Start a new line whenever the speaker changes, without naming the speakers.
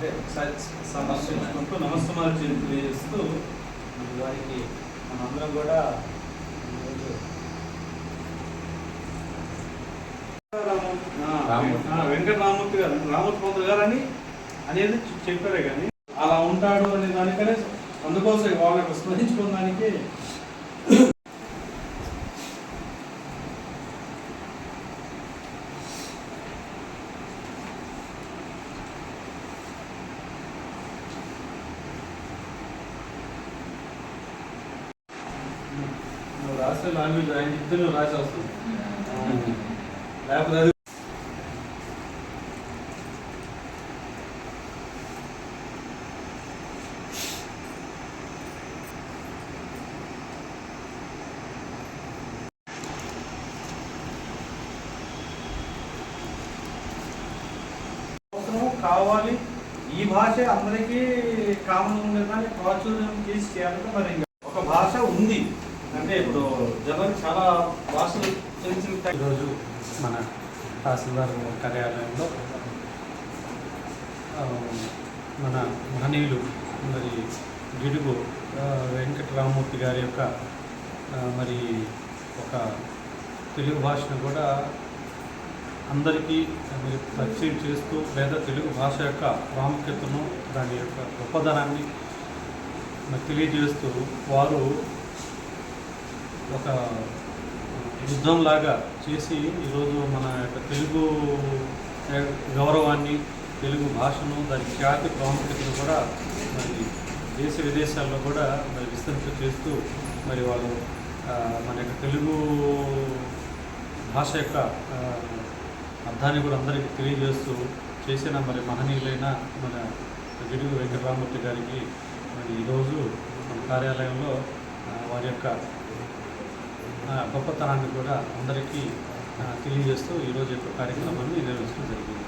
అంటే స- సమర్పించుకుంటూ నమస్కారాలు తెలియజేస్తూ వారికి మనందరం కూడా ఈరోజు వెంకట రామూర్తి గారు రామూర్తి పంతులు గారు అని అనేది చెప్పారే కానీ అలా ఉంటాడు అనే దానికనే అందుకోసం వాళ్ళకి స్మరించుకోవడానికి రాష్ట్ర రాసే లాంగ్వేజ్ ఆయన చెప్తే నువ్వు రాసి వస్తుంది. లేకపోతే అది కావాలి. ఈ భాష అందరికీ కామన్ ఉంది కానీ ప్రాచుర్యం చేసి చేయాలంటే మరి ఒక భాష ఉంది. అంటే ఇప్పుడు జనం చాలా భాషలు తెలిసిన
ఈరోజు మన తహసీల్దార్ కార్యాలయంలో మన మహనీయులు మరి గిడుగు వెంకటరామూర్తి గారి యొక్క మరి ఒక తెలుగు భాషను కూడా అందరికీ మరి పరిచయం చేస్తూ లేదా తెలుగు భాష యొక్క ప్రాముఖ్యతను దాని యొక్క గొప్పదనాన్ని మరి తెలియజేస్తూ వారు ఒక యుద్ధంలాగా చేసి ఈరోజు మన యొక్క తెలుగు గౌరవాన్ని తెలుగు భాషను దాని ఖ్యాతి ప్రాముఖ్యతను కూడా మరి దేశ విదేశాల్లో కూడా మరి విస్తరింప చేస్తూ మరి వాళ్ళు మన యొక్క తెలుగు భాష యొక్క అర్థాన్ని కూడా అందరికీ తెలియజేస్తూ చేసిన మరి మహనీయులైన మన గిడుగు వెంకటరామూర్తి గారికి మరి ఈరోజు మన కార్యాలయంలో వారి యొక్క గొప్పతనాన్ని కూడా అందరికీ తెలియజేస్తూ ఈరోజు యొక్క కార్యక్రమాన్ని నిర్వహించడం జరిగింది.